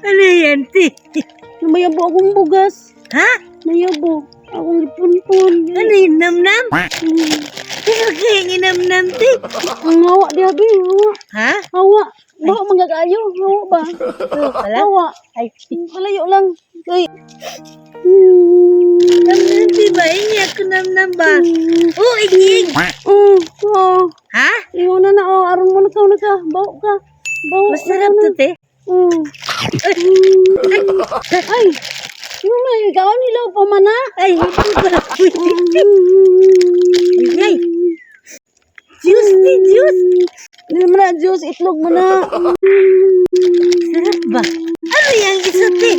Ano yan, ti? Mayabo akong bugas. Ha? Mayabo. Akong ipunpun. Ano yung namnam? Pero kaya yung namnam, ti? Ang hawa di abi. Hawa. Ha? Hawa. Bawa magagayo. Hawa ba? Pala? Hawa. Ay, Kalayo lang. Kay. namnam, ti ba? Ini ako namnam ba? Oh, iging! Oh, oh. Ha? Iwan na na. Oh, aron mo na ka na ka. Bawa ka. Bawa. Masarap to, te. Oh. Ay. Yung na, ikaw nila pa mana. Ay, hindi? Ay, juice, juice. Hindi mo na, juice, itlog mo na. Sarap ba? Ano yung isa, te?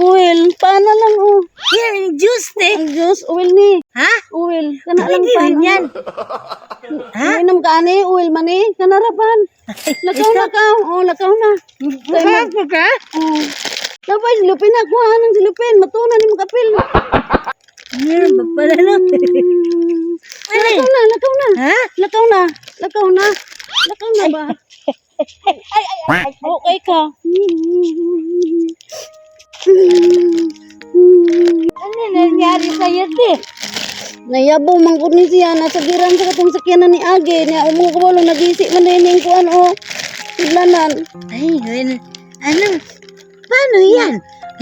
Oil, paano lang, oh. Yan, yung juice, te. Ang juice, oil ni. Ha? Oil, kana lang Pwede pa. rin yan. Ha? Inom ka ni, oil man ni. Kanarapan. Lakaw na ka. Oh, lakaw na. Ba ka? Oh. Dapat silupin na. Kuha ng silupin. Matunan ni mo kapil. Meron ba pala, no? Ay, lakaw na, lakaw na. Ha? Lakaw na. Lakaw na. Lakaw na ba? Ay, ay, ay, ay. Okay ka. Ano nangyari sa'yo, te? Nayabo man ko ni siya. Nasa giran sa katong sakyanan ni Age. Niya umuha ko wala. Nag-isip man na yun ko ano. Siglanan. Ay, ano, ano? Paano yan?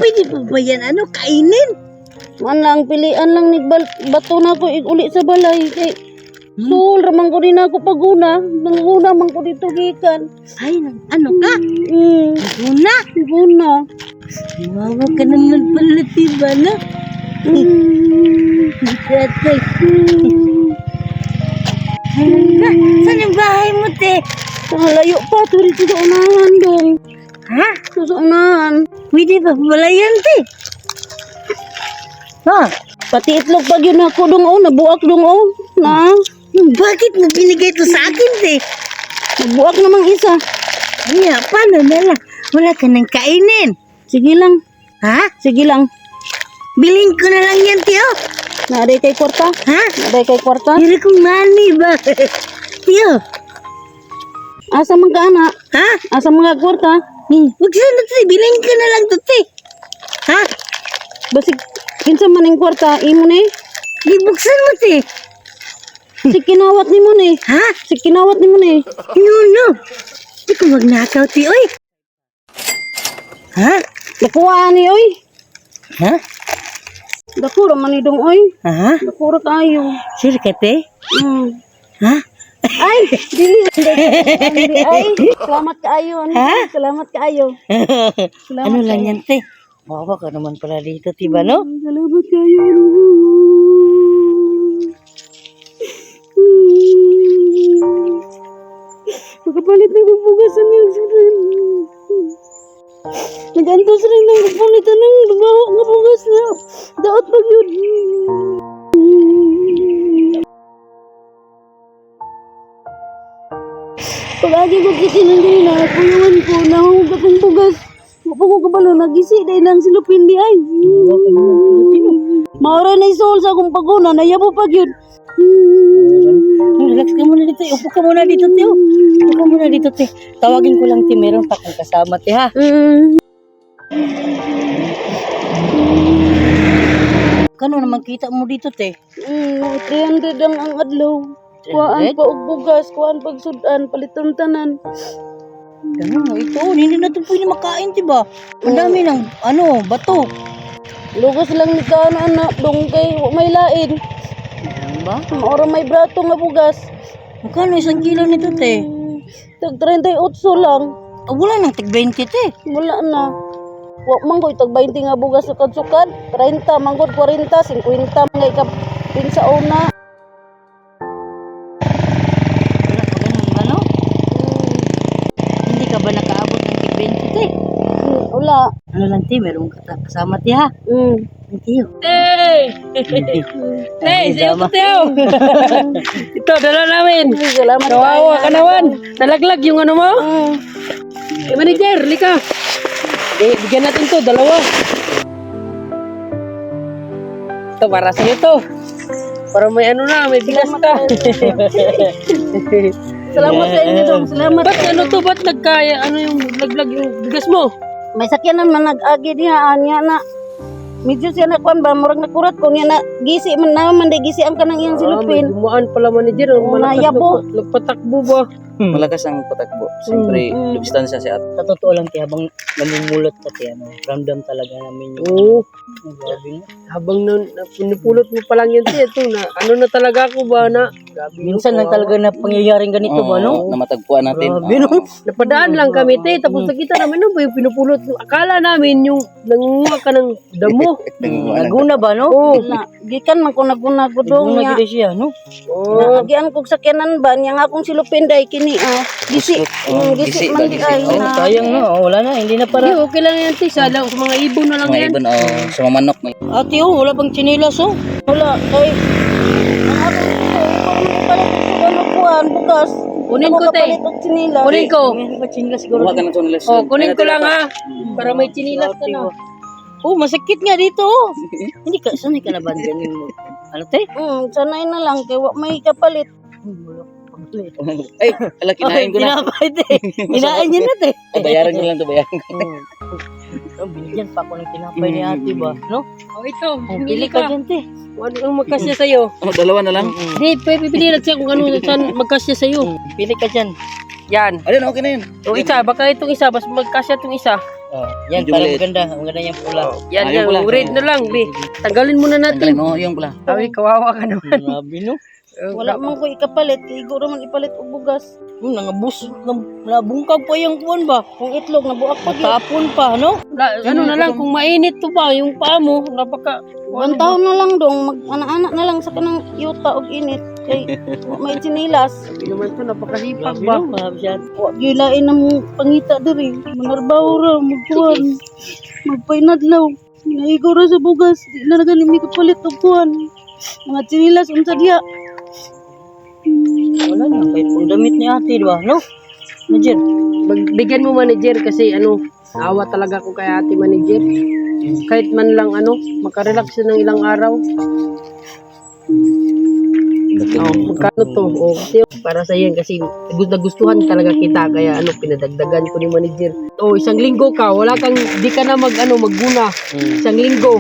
Pwede pa ba yan, ano, kainin? Man lang, pilian lang ni bato na ko uli sa balay. Kay, Sul, ramang ko rin ako paguna. Nanguna man ko dito gikan. Ay, ano ka? Hmm, Una? guna. Wawa ka naman pala, diba, no? Hmm. Ka? Saan yung bahay mo, te? Layo pa, turi sa unahan dong. Ha? Sa unahan. Pwede pa pala yan, te? Ha? Pati itlog pag yun ako dong oh, nabuak dong oh. Na, Bakit mo binigay ito sa akin, te? nabuak namang isa. Ay, paano na lang? Wala ka nang kainin. Sige lang, Ha? sige lang. Biling ko na lang yan, tiyo. Naaday kay kwarta. Ha? Naaday kay kwarta. Pero kung money ba? tiyo. Asa man ka ana? Ha? Asa mga kwarta? Hmm. Huwag sana, te. Biling ko na lang to, te. Ha? Basig, kinsa man yung kwarta, imo ni. Ibuksan mo, te. Si kinawat ni mo ni. Ha? Si kinawat ni mo ni. No, no. Di ko magnakaw, ti. Oy. Ha? Nakuha ni oy. Ha? Dakura man ni dong oy. Ha? Dakura kayo. Sir ka, te? Hmm. Ha? Ay, dili. Ay, salamat kaayo. ano? Ha? Salamat kaayo. Salamat ano lang yan, te? Wawa ka naman pala dito, tiba, no? Salamat kayo. Pagkapalit ng bugasan yung sudan. Nagantos rin ng kapalitan ng baho ng bugas na. Daot pag yun. Pag-agi ko kitinanday na, kuyuan ko, nahug akong bugas. Wapo ko kabalo, nagisi, dahil lang silupin di ay. Maura na isol sa akong paguna, nayabo pag yun. Relax ka muna dito. Upo ka muna dito, te. Upo ka muna dito, te. Tawagin ko lang, te. Meron pa kang kasama, te, ha? Mm. Kano naman kita mo dito, te? Mm, 300 ang ang adlaw. Kuhaan 300? pa og bugas, kuhaan pag sudan, paliton tanan. Ganun mo, ito. Hindi na ito pwede makain, diba? Ang dami ng, ano, bato. Lugos lang ni kaan anak, dong kay wa may lain. Ano ba? Maura may brato nga bugas. Magkano isang kilo nito, te? Tag 38 lang. Oh, wala nang tig 20, te. Wala na. Wa man ko tag 20 nga bugas sa kadsukan. 30 manggod 40, 50 mga ikap pinsa una. Ano lang, te? Meron kasama, te, ha? Mm. Thank you. Hey! Hey, sa'yo to, Teo! Ito, dala namin. Salamat Kawawa ka naman. Nalaglag yung ano mo. Mm. Eh, manager, lika. Eh, bigyan natin to, dalawa. Ito, para sa'yo to. Para may ano na, may bigas ka. Salamat sa inyo. Salamat. Ba't ano to? Ba't nagkaya? Ano yung laglag yung bigas mo? May sakyan naman nag-agi diha anya na. Medyo siya nakwan ba murag nakurat ko niya na gisi man naman day gisi ang kanang iyang Ah, silupin. dumaan pala manager. Oo, Malakas nayabo. nagpa- Nagpatakbo ba? Malakas ang patakbo. Siyempre, Mm. distansya si ate. Sa totoo lang, kaya habang namumulot pati, ano, ramdam talaga namin yung... Oo. Grabe no? Habang na, na, pinupulot mo pa lang yun, te, ito na, ano na talaga ako ba na? Minsan lang kawawa. talaga na pangyayaring ganito ba, no? na matagpuan natin. Grabe, no? Napadaan lang kami, te, tapos nakita namin, ano ba yung pinupulot? Akala namin yung nangunga ka ng damo. Naguna ba, no? Oo. Na gikan man ko naguna ko dong Naguna niya. gid siya, no? Oo. Naagian kog sakyanan ba niya nga akong silupin day kini ah. Gisi. Oh, Mm, gisi gisi man di ay Oh, na. Sayang no, oh, wala na, hindi na Hindi, para. okay lang yan, te, sa, lang, sa mga ibon na lang Mga yan. ibon, oh, sa mga manok. May... Ate, oh, wala pang chinilas, oh. Wala kay ang ako bukas. Kunin ko, sinila. Kunin ko. May pa chinilas siguro. Kuha ka ng sunilas. Oh, kunin ko lang ha. Para may chinilas ka na. Oh, masakit nga dito, oh. Hindi ka, sanay ka na ba dyan yung... Ano, te? Mm, sanay na lang kay wa may kapalit. Ay, ala, kinain ko na. Kinapay, te. Kinain niya na, te. Ay, bayaran ko lang to, bayaran ko. Oh, binigyan pa ako ng tinapay ni ate ba, no? Oh, ito. Oh, Pili pili ka ka. dyan, te. Ano ang magkasya sa'yo? Oh, dalawa na lang. Hindi, pwede pipili lang siya kung ano saan magkasya sa'yo. Pili ka dyan. Yan. Ayun, okay na yun. O isa, baka itong isa, mas magkasya itong isa. Oh, yan, Medyo para maliit. maganda. Maganda yung pula. Yan, Ah, yan. yung pula. Red na lang, be. Tanggalin muna natin. Tanggalin mo, yung pala. Sabi, kawawa ka naman. Grabe, no? Wala man ko ikapalit kay iguro man ipalit og bugas. Hmm, nangabus, nang- nabungkag pa yung kuwan ba? Kung itlog nabuak pa. Tapon pa, no? La, ano na lang, kung mainit to ba, yung paa mo, napaka... One taon na lang dong mag anak-anak na lang sa kanang yuta og init kay may sinilas. Sabi naman to, napakasipag Grabe, ba? no? Grabe siya. Wa gyud lain na mo pangita diri. Manarbaw ra magkuan. Magpainadlaw. Naigo ra sa bugas. Di na gani mi kapalit og kuan. Mga sinilas unsa diha. Wala na, kahit pang damit ni ate, di ba? No? Bag- Bigyan mo manager kasi ano, awa talaga ko kay ate manager. Kahit man lang ano, makarelax siya ng ilang araw. Oh, magkano to? Oh, kasi para sa yan kasi gu- nagustuhan talaga kita kaya ano pinadagdagan ko ni manager. Oh, isang linggo ka, wala kang di ka na mag ano magguna. Isang linggo.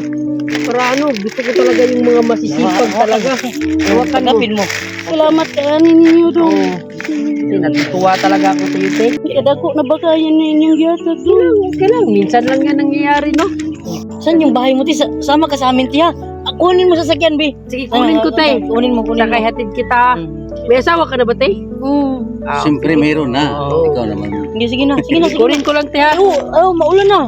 Para ano, gusto ko talaga yung mga masisipag talaga. Hawakan mo. Mo. Salamat kay ani ninyo dong. Oh. Natutuwa talaga ako sa iyo, te. Kadako na bakayan na inyong gihatag dong. Okay lang, minsan lang yan nangyayari, no? Saan yung bahay mo, ti? Sa- Sama ka sa amin, tiya. Ah, Kunin mo sa sakyan, be. Sige, kunin ko, te. Kunin mo, kunin mo. Sakay hatid kita. May asawa ka na ba, te? Mm. Ah, Siyempre, meron na. Oo. Ikaw naman. Hindi, sige na, sige na, sige na. Kunin ko lang, te, ha? Oh, oh, maulan na.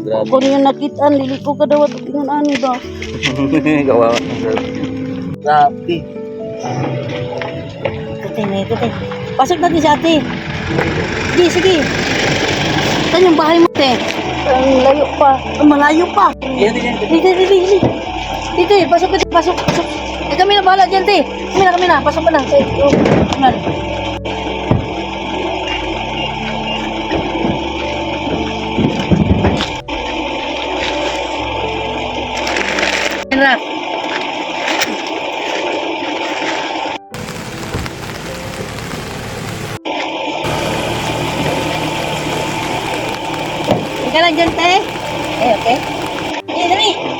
Grabe. Ako niya nakitaan dili ko kadawat og ingon ani ba. Kawawa. Grabe. Ito, te, na ito, te. Pasok natin si ate. Sige, sige. Saan yung bahay mo, te? Ang layo pa. Ang malayo pa. Dito, dito, dito. Dito, pasok ka, te. pasok, pasok. Eh, kami na bahala dyan, te. Kami na, kami na. Pasok ka na. Eh, oh, kami na. Teka lang dyan, te. Eh, okay. Eh, dali.